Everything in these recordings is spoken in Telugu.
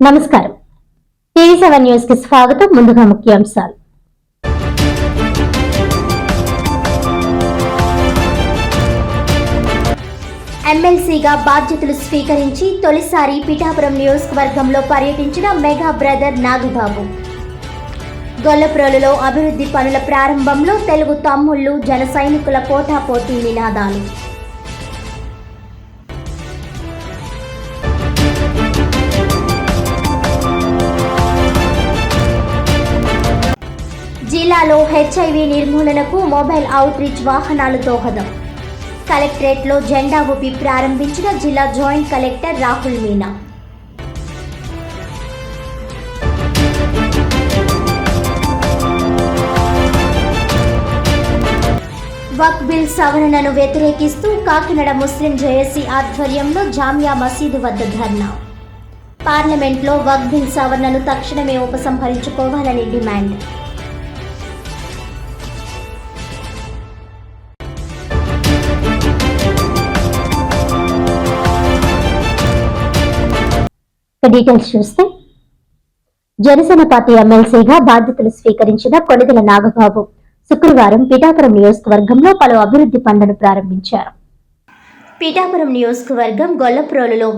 నమస్కారం. టీవీ సెవెన్ న్యూస్కి స్వాగతం. ముందుగా ముఖ్యాంశాలు. ఎమ్మెల్సీగా బాధ్యతలు స్వీకరించి తొలిసారి పిఠాపురం నియోజకవర్గంలో పర్యటించిన మెగా బ్రదర్ నాగబాబు. గొల్లప్రోలులో అభివృద్ధి పనుల ప్రారంభంలో తెలుగు తమ్ముళ్ళు జన సైనికుల పోటాపోటీ నినాదాలు. జిల్లాలో హెచ్ఐవి నిర్మూలనకు మొబైల్ అవుట్ రీచ్ వాహనాలు దోహదం. కలెక్టరేట్లో జెండా ఊపి ప్రారంభించిన జిల్లా జాయింట్ కలెక్టర్ రాహుల్ మీనా. వక్ బిల్ సవరణను వ్యతిరేకిస్తూ కాకినాడ ముస్లిం జేఏసీ ఆధ్వర్యంలో జామియా మసీదు వద్ద ధర్నా. పార్లమెంట్లో వక్ బిల్ సవరణను తక్షణమే ఉపసంహరించుకోవాలని డిమాండ్. డీటెయిల్స్ చూస్తే జనసేన పార్టీ ఎమ్మెల్సీగా బాధ్యతలు స్వీకరించిన కొనిదెల నాగబాబు శుక్రవారం పిఠాపురం నియోజకవర్గంలో పలు అభివృద్ధి పనులను ప్రారంభించారు. పిఠాపురం నియోజకవర్గం గొల్లప్రోలులో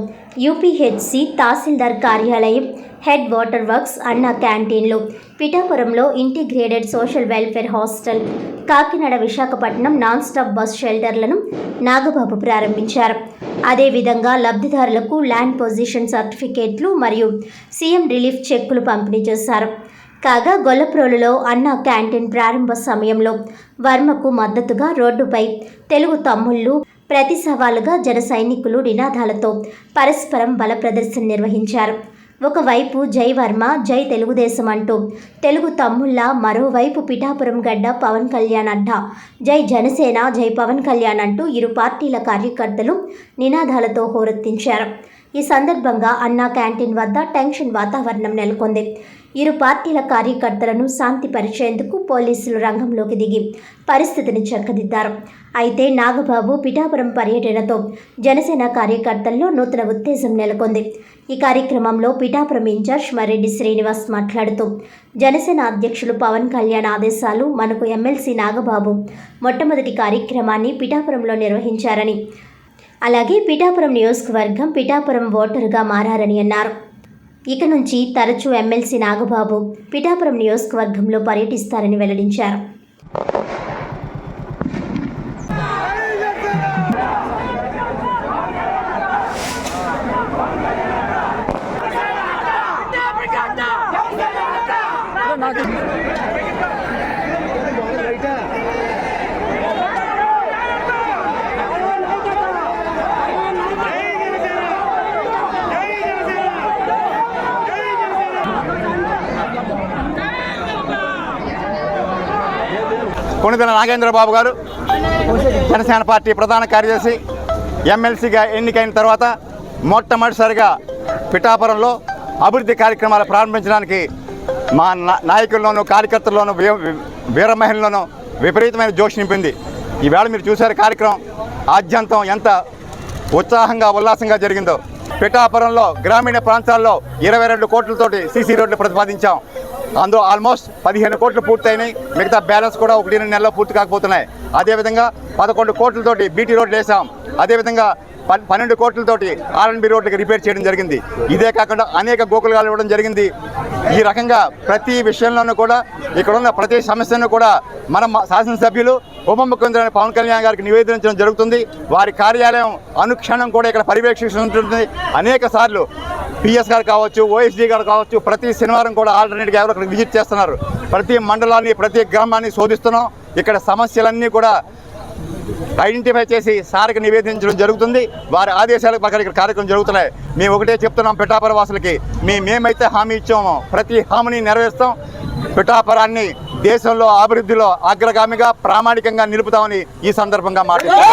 యూపీహెచ్సి తహసీల్దార్ కార్యాలయం హెడ్ వాటర్ వర్క్స్ అన్న క్యాంటీన్లు పిఠాపురంలో integrated social welfare hostel Kakinada Visakhapatnam non stop bus షెల్టర్లను Nagababu ప్రారంభించారు. అదేవిధంగా లబ్ధిదారులకు ల్యాండ్ పొజిషన్ సర్టిఫికేట్లు మరియు సీఎం రిలీఫ్ చెక్కులు పంపిణీ చేశారు. కాగా గొల్లప్రోలులో అన్న క్యాంటీన్ ప్రారంభ సమయంలో వర్మకు మద్దతుగా రోడ్డుపై తెలుగు తమ్ముళ్ళు ప్రతి సవాలుగా జన సైనికులు నినాదాలతో పరస్పరం బల ప్రదర్శన నిర్వహించారు. ఒకవైపు జై వర్మ జై తెలుగుదేశం అంటూ తెలుగు తమ్ముళ్ళ మరోవైపు పిఠాపురం గడ్డ పవన్ కళ్యాణ్ అడ్డా. జై జనసేన జై పవన్ కళ్యాణ్ అంటూ ఇరు పార్టీల కార్యకర్తలు నినాదాలతో హోరెత్తించారు. ఈ సందర్భంగా అన్నా క్యాంటీన్ వద్ద టెన్షన్ వాతావరణం నెలకొంది. ఇరు పార్టీల కార్యకర్తలను శాంతిపరిచేందుకు పోలీసులు రంగంలోకి దిగి పరిస్థితిని చక్కదిద్దారు. అయితే నాగబాబు పిఠాపురం పర్యటనతో జనసేన కార్యకర్తల్లో నూతన ఉత్తేజం నెలకొంది. ఈ కార్యక్రమంలో పిఠాపురం ఇన్ఛార్జ్ మరెడ్డి శ్రీనివాస్ మాట్లాడుతూ జనసేన అధ్యక్షులు పవన్ కళ్యాణ్ ఆదేశాలు మనకు ఎమ్మెల్సీ నాగబాబు మొట్టమొదటి కార్యక్రమాన్ని పిఠాపురంలో నిర్వహించారని అలాగే పిఠాపురం నియోజకవర్గం పిఠాపురం ఓటరుగా మారారని అన్నారు. ఇక నుంచి తరచూ ఎమ్మెల్సీ నాగబాబు పిఠాపురం నియోజకవర్గంలో పర్యటిస్తారని వెల్లడించారు కొణిదెల నాగేంద్రబాబు గారు జనసేన పార్టీ ప్రధాన కార్యదర్శి ఎమ్మెల్సీగా ఎన్నికైన తర్వాత మొట్టమొదటిసారిగా పిఠాపురంలో అభివృద్ధి కార్యక్రమాలు ప్రారంభించడానికి మా నా- నాయకుల్లోనూ కార్యకర్తల్లోనూ వీ- వీర మహిళల్లోనూ విపరీతమైన జోష్ నింపింది. ఈవేళ మీరు చూశారు కార్యక్రమం ఆద్యంతం ఎంత ఉత్సాహంగా ఉల్లాసంగా జరిగిందో. పిఠాపురంలో గ్రామీణ ప్రాంతాల్లో ఇరవై రెండు కోట్లతోటి సీసీ రోడ్లు ప్రతిపాదించాం. అందులో ఆల్మోస్ట్ పదిహేను కోట్లు పూర్తయినాయి. మిగతా బ్యాలెన్స్ కూడా ఒకటి రెండు నెలల్లో పూర్తి కాకపోతున్నాయి. అదేవిధంగా పదకొండు కోట్లతోటి బీటీ రోడ్లు వేసాం అదేవిధంగా పన్నెండు కోట్లతోటి ఆర్ఎన్బి రోడ్లకి రిపేర్ చేయడం జరిగింది. ఇదే కాకుండా అనేక గోకులుగాలు ఇవ్వడం జరిగింది. ఈ రకంగా ప్రతి విషయంలోనూ కూడా ఇక్కడ ఉన్న ప్రతి సమస్యను కూడా మన శాసనసభ్యులు ఉప ముఖ్యమంత్రి పవన్ కళ్యాణ్ గారికి నివేదించడం జరుగుతుంది. వారి కార్యాలయం అనుక్షణం కూడా ఇక్కడ పర్యవేక్షిస్తుంటుంది అనేక సార్లు పిఎస్ గారు కావచ్చు ఓఎస్డీ గారు కావచ్చు ప్రతి శనివారం కూడా ఆల్టర్నేట్గా ఎవరు అక్కడ విజిట్ చేస్తున్నారు. ప్రతి మండలాన్ని ప్రతి గ్రామాన్ని శోధిస్తున్నాం. ఇక్కడ సమస్యలన్నీ కూడా ఐడెంటిఫై చేసి సార్కి నివేదించడం జరుగుతుంది. వారి ఆదేశాల ప్రకారం ఇక్కడ కార్యక్రమం జరుగుతున్నాయి. మేము ఒకటే చెప్తున్నాం పిఠాపుర వాసులకి మేమేమైతే మేమైతే హామీ ఇచ్చామో. ప్రతి హామీని నెరవేరుస్తాం. పిఠాపురాన్ని దేశంలో అభివృద్ధిలో అగ్రగామిగా ప్రామాణికంగా నిలుపుతామని ఈ సందర్భంగా మాట్లాడుతున్నాం.